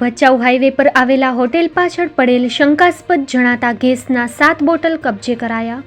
Bhachau highway પર આવેલા hotel પાછળ પડેલ શંકાસ્પદ જણાતા ગેસના સાત બોટલ કબજે કરાયા.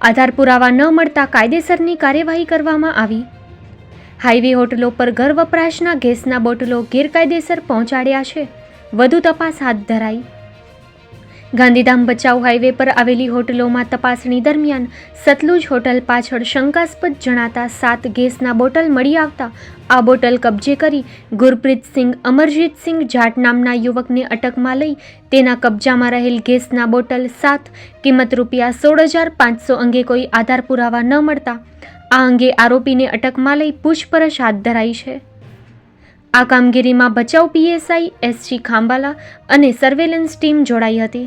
આધાર પુરાવા ન મળતા કાયદેસરની કાર્યવાહી કરવામાં આવી. હાઈવે હોટલો પર ઘર વપરાશના ગેસના બોટલો ગેરકાયદેસર પહોંચાડ્યા છે. વધુ તપાસ હાથ ધરાઈ. ગાંધીધામ બચાવ હાઈવે પર આવેલી હોટલોમાં તપાસણી દરમિયાન સતલુજ હોટલ પાછળ શંકાસ્પદ જણાતા સાત ગેસના બોટલ મળી આવતા આ બોટલ કબજે કરી ગુરપ્રીતસિંહ અમરજીતસિંહ જાટ નામના યુવકને અટકમાં લઈ તેના કબજામાં રહેલ ગેસના બોટલ સાત, કિંમત રૂપિયા સોળ હજાર પાંચસો અંગે કોઈ આધાર પુરાવા ન મળતા. આ અંગે આરોપીને અટકમાં લઈ પૂછપરછ હાથ ધરાઈ છે. આ કામગીરીમાં ભચાઉ પીએસઆઈ, એસજી ખાંબાલા અને સર્વેલન્સ ટીમ જોડાઈ હતી.